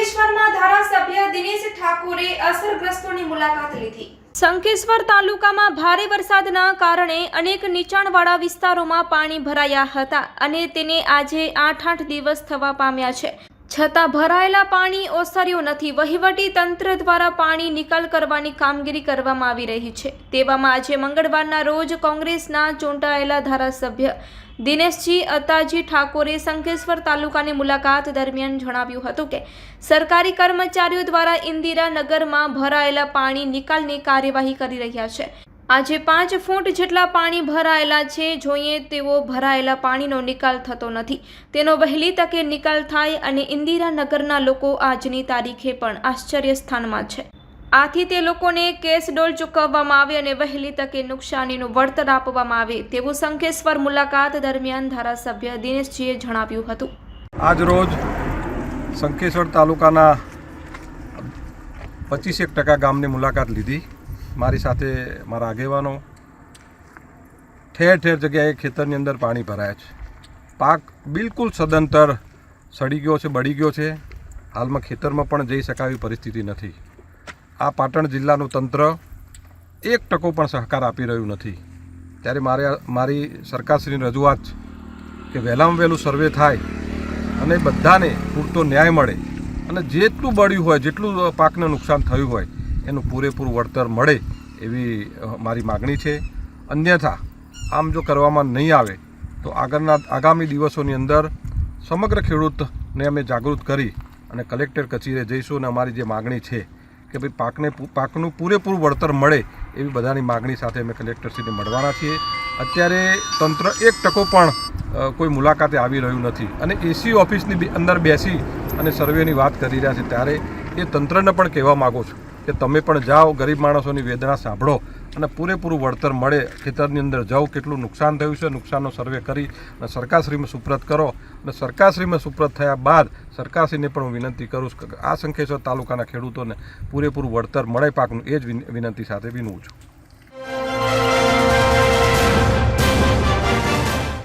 શંકેશ્વરમાં ધારાસભ્ય દિનેશ ઠાકોરે અસરગ્રસ્તોની મુલાકાત લીધી. શંકેશ્વર તાલુકામાં ભારે વરસાદના કારણે અનેક નીચાણવાળા વિસ્તારોમાં પાણી ભરાયા હતા અને તેને આજે આઠ આઠ દિવસ થવા પામ્યા છે. છતાં ભરાયેલા પાણી ઓસર્યું નથી. વહીવટી તંત્ર દ્વારા પાણી નિકાલ કરવાની કામગીરી કરવામાં આવી રહી છે. તેવામાં આજે મંગળવારના રોજ કોંગ્રેસના ચૂંટાયેલા ધારાસભ્ય દિનેશજી અતાજી ઠાકોરે શંખેશ્વર તાલુકાની મુલાકાત દરમિયાન જણાવ્યું હતું કે, સરકારી કર્મચારીઓ દ્વારા ઇન્દિરાનગરમાં ભરાયેલા પાણી નિકાલની કાર્યવાહી કરી રહ્યા છે. આજે પાંચ ફૂટ જેટલા પાણી ભરાયેલા છે. જોઈએ તેવો ભરાયેલા પાણીનો નિકાલ થતો નથી. તેનો વહેલી તકે નિકાલ થાય અને ઇન્દિરાનગરના લોકો આજની તારીખે પણ આશ્ચર્ય સ્થાનમાં છે. આથી તે લોકોને કેસ ડોલ ચૂકવવામાં આવે અને વહેલી તકે નુકસાનીનું વળતર આપવામાં આવે તેવું શંખેશ્વર મુલાકાત દરમિયાન ધારાસભ્ય દિનેશજીએ જણાવ્યું હતું. આજ રોજ શંખેશ્વર તાલુકાના પચીસેક ટકા ગામની મુલાકાત લીધી. મારી સાથે મારા આગેવાનો. ઠેર ઠેર જગ્યાએ ખેતરની અંદર પાણી ભરાયા છે. પાક બિલકુલ સદંતર સડી ગયો છે, બળી ગયો છે. હાલમાં ખેતરમાં પણ જઈ શકાય એવી પરિસ્થિતિ નથી. આ પાટણ જિલ્લાનું તંત્ર એક ટકો પણ સહકાર આપી રહ્યું નથી. ત્યારે મારે મારી સરકારશ્રીની રજૂઆત કે વહેલામાં વહેલું સર્વે થાય અને બધાને પૂરતો ન્યાય મળે અને જેટલું બળ્યું હોય, જેટલું પાકને નુકસાન થયું હોય એનું પૂરેપૂરું વળતર મળે એવી મારી માગણી છે. અન્યથા, આમ જો કરવામાં નહીં આવે, તો આગળના, આગામી દિવસોની અંદર સમગ્ર ખેડૂતને અમે જાગૃત કરી અને કલેક્ટર કચેરીએ જઈશું અને અમારી જે માગણી છે કે ભાઈ પાકને પાકનું પૂરેપૂરું વળતર મળે એવી બધાની માગણી સાથે અમે કલેક્ટરશ્રીને મળવાના છીએ. અત્યારે તંત્ર એક ટકો પણ કોઈ મુલાકાતે આવી રહ્યું નથી. અને એસી ઓફિસની અંદર બેસી અને સર્વેની વાત કરી રહ્યા છે ત્યારે એ તંત્રને પણ કહેવા માગો છું. કે તમે પણ જાઓ, ગરીબ માણસોની વેદના સાંભળો અને પૂરેપૂરું વળતર મળે. ખેતરની અંદર જાઓ કેટલું નુકસાન થયું છે, નુકસાનનો સર્વે કરી અને સરકારશ્રીમાં સુપ્રત કરો. અને સરકારશ્રીમાં સુપ્રત થયા બાદ સરકારશ્રીને પણ હું વિનંતી કરું છું કે આ શંખેશ્વર તાલુકાના ખેડૂતોને પૂરેપૂરું વળતર મળે. પાકનું એ જ વિનંતી સાથે વિનવું છું.